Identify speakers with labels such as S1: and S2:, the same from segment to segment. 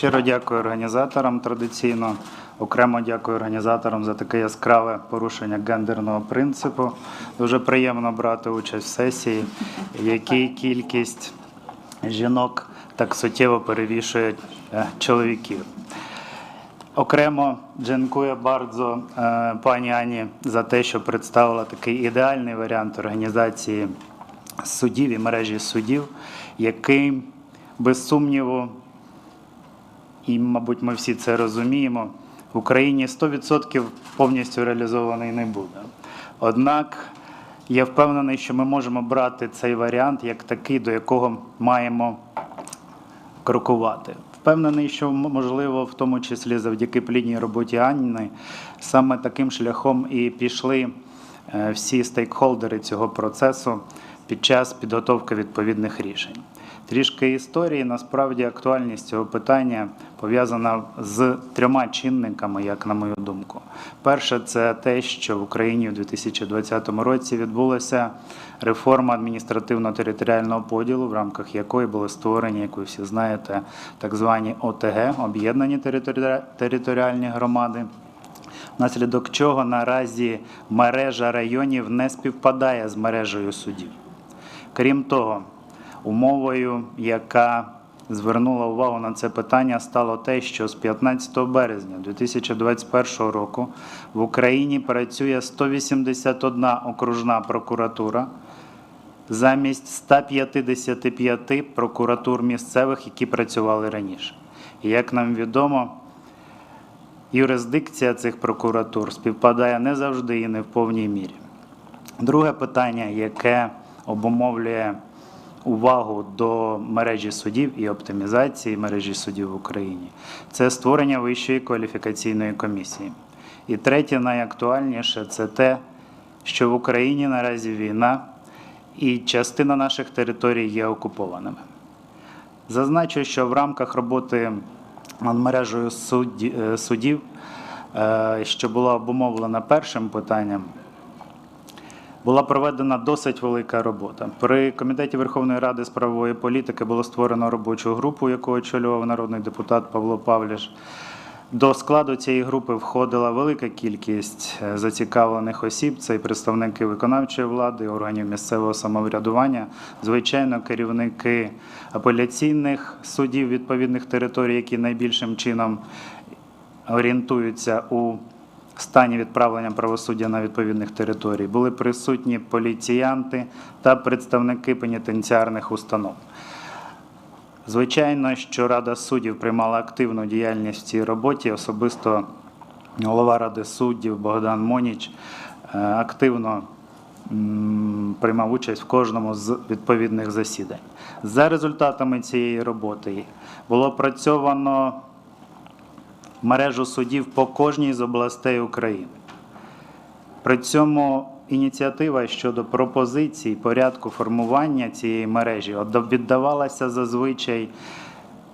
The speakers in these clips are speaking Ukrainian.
S1: Щиро дякую організаторам традиційно. Окремо дякую організаторам за таке яскраве порушення гендерного принципу. Дуже приємно брати участь в сесії, в якій кількість жінок так суттєво перевішує е, чоловіків. Окремо дякую bardzo е, пані Ані за те, що представила такий ідеальний варіант організації судів і мережі судів, який без сумніву і, мабуть, ми всі це розуміємо, в Україні 100% повністю реалізований не буде. Однак я впевнений, що ми можемо брати цей варіант як такий, до якого маємо крокувати. Впевнений, що можливо, в тому числі завдяки плідній роботі Анни, саме таким шляхом і пішли е, всі стейкхолдери цього процесу під час підготовки відповідних рішень. Трішки історії, насправді актуальність цього питання пов'язана з трьома чинниками, як на мою думку. Перше, це те, що в Україні у 2020 році відбулася реформа адміністративно-територіального поділу, в рамках якої були створені, як ви всі знаєте, так звані ОТГ об'єднані територіальні громади. Внаслідок чого наразі мережа районів не співпадає з мережею судів. Крім того, умовою, яка звернула увагу на це питання, стало те, що з 15 березня 2021 року в Україні працює 181 окружна прокуратура замість 155 прокуратур місцевих, які працювали раніше. І як нам відомо, юрисдикція цих прокуратур співпадає не завжди і не в повній мірі. Друге питання, яке обумовлює увагу до мережі судів і оптимізації мережі судів в Україні, це створення Вищої кваліфікаційної комісії. І третє, найактуальніше, це те, що в Україні наразі війна і частина наших територій є окупованими. Зазначу, що в рамках роботи над мережею е, судів, е, що була обумовлена першим питанням, була проведена досить велика робота. При комітеті Верховної Ради з правової політики було створено робочу групу, яку очолював народний депутат Павло Павліш. До складу цієї групи входила велика кількість е, зацікавлених осіб. Це і представники виконавчої влади, органів місцевого самоврядування, звичайно, керівники апеляційних судів відповідних територій, які найбільшим чином орієнтуються у стані відправлення правосуддя на відповідних територій. Були присутні поліціянти та представники пенітенціарних установ. Звичайно, що Рада суддів приймала активну діяльність в цій роботі. Особисто голова Ради суддів Богдан Моніч е, активно приймав участь в кожному з відповідних засідань. За результатами цієї роботи було опрацьовано мережу судів по кожній з областей України. При цьому ініціатива щодо пропозицій порядку формування цієї мережі віддавалася зазвичай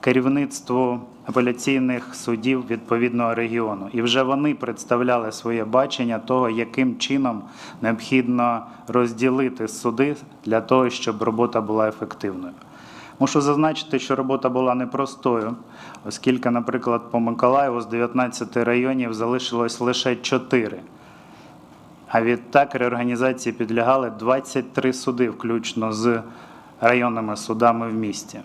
S1: керівництву апеляційних судів відповідного регіону. І вже вони представляли своє бачення того, яким чином необхідно розділити суди для того, щоб робота була ефективною. Мушу зазначити, що робота була непростою, оскільки, наприклад, по Миколаєву з 19 районів залишилось лише 4. А відтак реорганізації підлягали 23 суди, включно з районними судами в місті.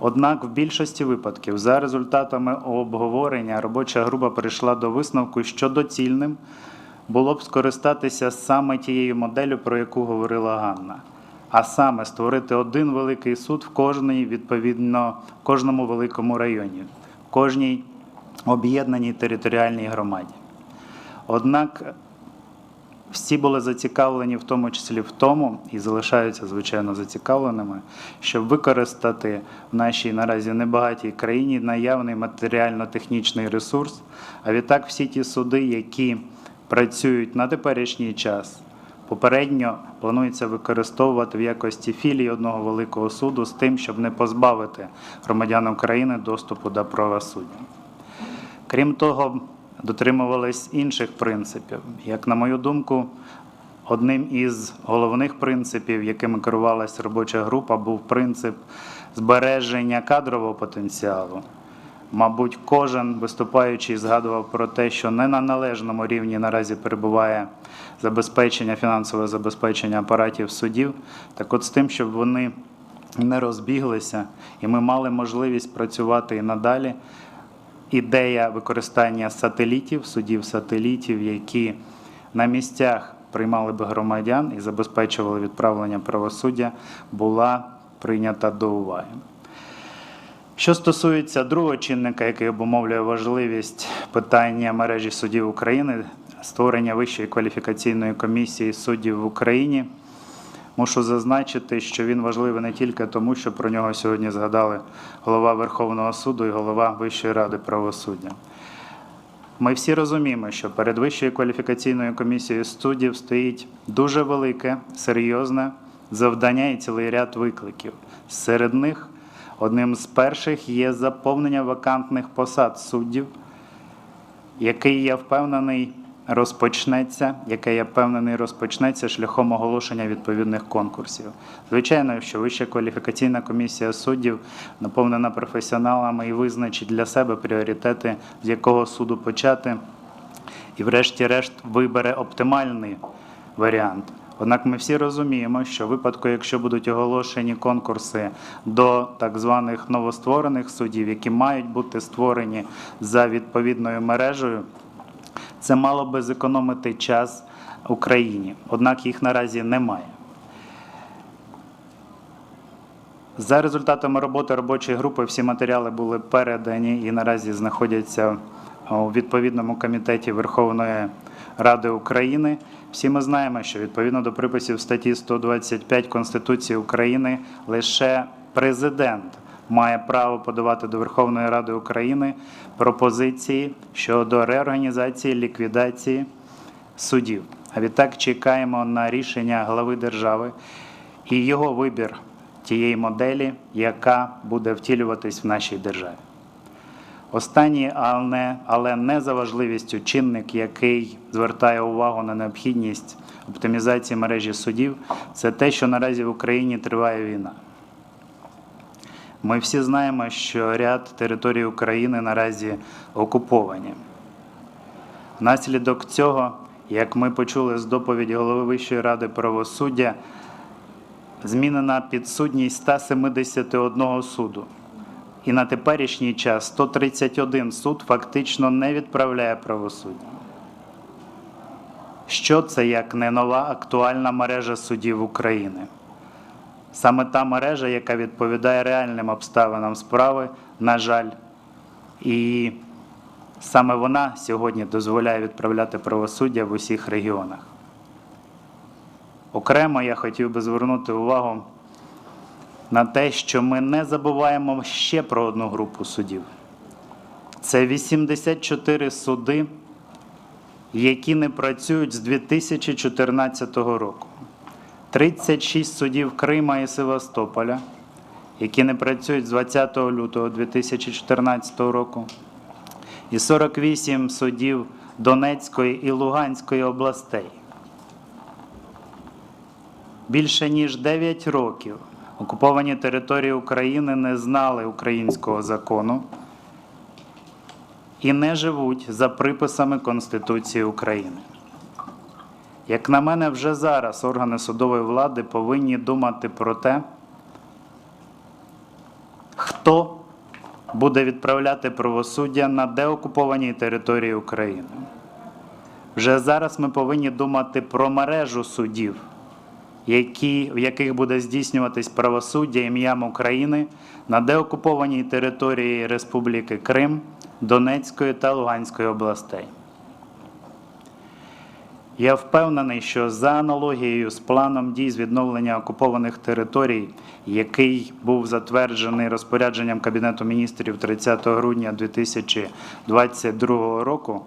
S1: Однак в більшості випадків, за результатами обговорення, робоча група прийшла до висновку, що доцільним було б скористатися саме тією моделлю, про яку говорила Ганна, а саме створити один великий суд в кожній, відповідно, кожному великому районі, в кожній об'єднаній територіальній громаді. Однак всі були зацікавлені в тому числі в тому, і залишаються звичайно зацікавленими, щоб використати в нашій наразі небагатій країні наявний матеріально-технічний ресурс. А відтак всі ті суди, які працюють на теперішній час, попередньо планується використовувати в якості філії одного великого суду з тим, щоб не позбавити громадян України доступу до правосуддя. Крім того, дотримувались інших принципів. Як на мою думку, одним із головних принципів, якими керувалася робоча група, був принцип збереження кадрового потенціалу. Мабуть, кожен виступаючий згадував про те, що не на належному рівні наразі перебуває забезпечення, фінансове забезпечення апаратів судів. Так от з тим, щоб вони не розбіглися, і ми мали можливість працювати і надалі. Ідея використання сателітів, судів сателітів, які на місцях приймали би громадян і забезпечували відправлення правосуддя, була прийнята до уваги. Що стосується другого чинника, який обумовлює важливість питання мережі судів України, створення Вищої кваліфікаційної комісії суддів в Україні, мушу зазначити, що він важливий не тільки тому, що про нього сьогодні згадали голова Верховного суду і голова Вищої ради правосуддя. Ми всі розуміємо, що перед Вищою кваліфікаційною комісією суддів стоїть дуже велике, серйозне завдання і цілий ряд викликів. Серед них одним з перших є заповнення вакантних посад суддів, який я впевнений розпочнеться, яке я впевнений розпочнеться шляхом оголошення відповідних конкурсів. Звичайно, що Вища кваліфікаційна комісія суддів наповнена професіоналами і визначить для себе пріоритети, з якого суду почати, і, врешті-решт, вибере оптимальний варіант. Однак ми всі розуміємо, що в випадку, якщо будуть оголошені конкурси до так званих новостворених судів, які мають бути створені за відповідною мережею, це мало би зекономити час Україні. Однак їх наразі немає. За результатами роботи робочої групи всі матеріали були передані і наразі знаходяться у відповідному комітеті Верховної Ради України. Всі ми знаємо, що відповідно до приписів статті 125 Конституції України лише президент має право подавати до Верховної Ради України пропозиції щодо реорганізації ліквідації судів. А відтак чекаємо на рішення глави держави і його вибір тієї моделі, яка буде втілюватись в нашій державі. Останній, але не, але не за важливістю чинник, який звертає увагу на необхідність оптимізації мережі судів, це те, що наразі в Україні триває війна. Ми всі знаємо, що ряд територій України наразі окуповані. Внаслідок цього, як ми почули з доповіді голови Вищої ради правосуддя, змінена підсудність 171 суду. І на теперішній час 131 суд фактично не відправляє правосуддя. Що це як не нова актуальна мережа судів України? Саме та мережа, яка відповідає реальним обставинам справи, на жаль, і саме вона сьогодні дозволяє відправляти правосуддя в усіх регіонах. Окремо я хотів би звернути увагу на те, що ми не забуваємо ще про одну групу судів. Це 84 суди, які не працюють з 2014 року. 36 судів Крима і Севастополя, які не працюють з 20 лютого 2014 року, і 48 судів Донецької і Луганської областей. Більше ніж 9 років окуповані території України не знали українського закону і не живуть за приписами Конституції України. Як на мене, вже зараз органи судової влади повинні думати про те, хто буде відправляти правосуддя на деокупованій території України. Вже зараз ми повинні думати про мережу судів, які, в яких буде здійснюватись правосуддя ім'ям України на деокупованій території Республіки Крим, Донецької та Луганської областей. Я впевнений, що за аналогією з планом дій з відновлення окупованих територій, який був затверджений розпорядженням Кабінету міністрів 30 грудня 2022 року,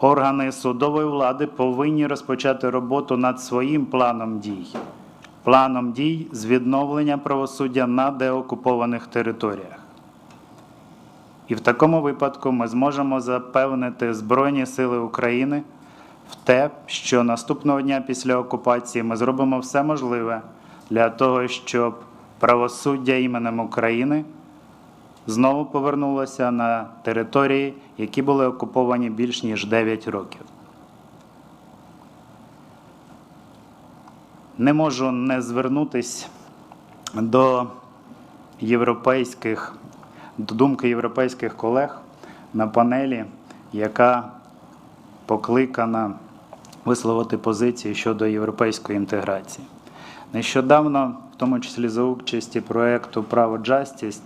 S1: органи судової влади повинні розпочати роботу над своїм планом дій. Планом дій з відновлення правосуддя на деокупованих територіях. І в такому випадку ми зможемо запевнити Збройні Сили України в те, що наступного дня після окупації ми зробимо все можливе для того, щоб правосуддя іменем України знову повернулося на території, які були окуповані більш ніж 9 років. Не можу не звернутись до європейських, до думки європейських колег на панелі, яка покликана висловити позиції щодо європейської інтеграції. Нещодавно, в тому числі за участі проєкту Право Джастіс,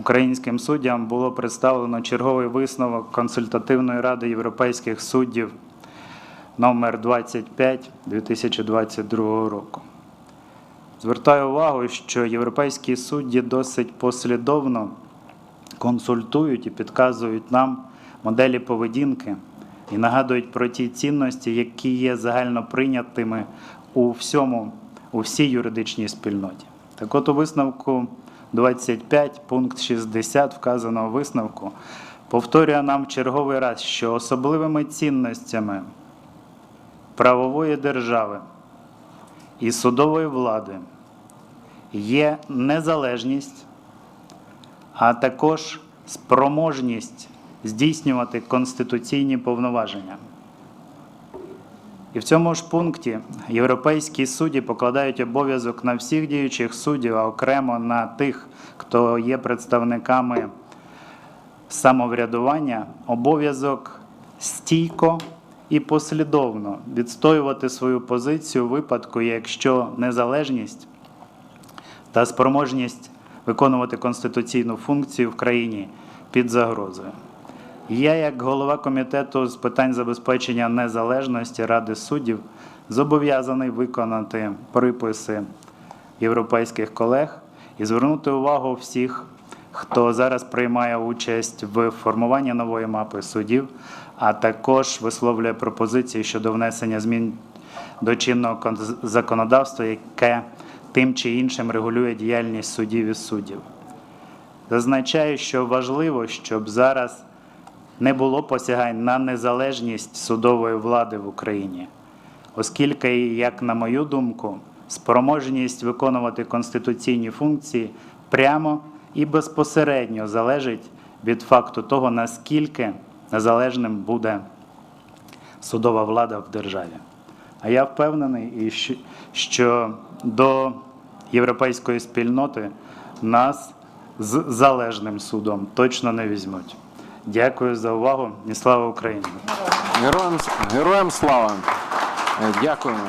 S1: українським суддям було представлено черговий висновок Консультативної ради європейських суддів номер 25 2022 року. Звертаю увагу, що європейські судді досить послідовно консультують і підказують нам моделі поведінки і нагадують про ті цінності, які є загально прийнятими у всьому, у всій юридичній спільноті. Так от у висновку 25, пункт 60 вказаного висновку повторює нам черговий раз, що особливими цінностями правової держави і судової влади є незалежність, а також спроможність здійснювати конституційні повноваження. І в цьому ж пункті європейські судді покладають обов'язок на всіх діючих суддів, а окремо на тих, хто є представниками самоврядування, обов'язок стійко і послідовно відстоювати свою позицію у випадку, якщо незалежність та спроможність виконувати конституційну функцію в країні під загрозою. Я, як голова комітету з питань забезпечення незалежності Ради суддів, зобов'язаний виконати приписи європейських колег і звернути увагу всіх, хто зараз приймає участь в формуванні нової мапи суддів, а також висловлює пропозиції щодо внесення змін до чинного законодавства, яке тим чи іншим регулює діяльність суддів і суддів. Зазначаю, що важливо, щоб зараз не було посягань на незалежність судової влади в Україні, оскільки, як на мою думку, спроможність виконувати конституційні функції прямо і безпосередньо залежить від факту того, наскільки незалежним буде судова влада в державі. А я впевнений, що до європейської спільноти нас з залежним судом точно не візьмуть. Дякую за увагу і слава Україні!
S2: Героям, героям слава. Е, Дякуємо.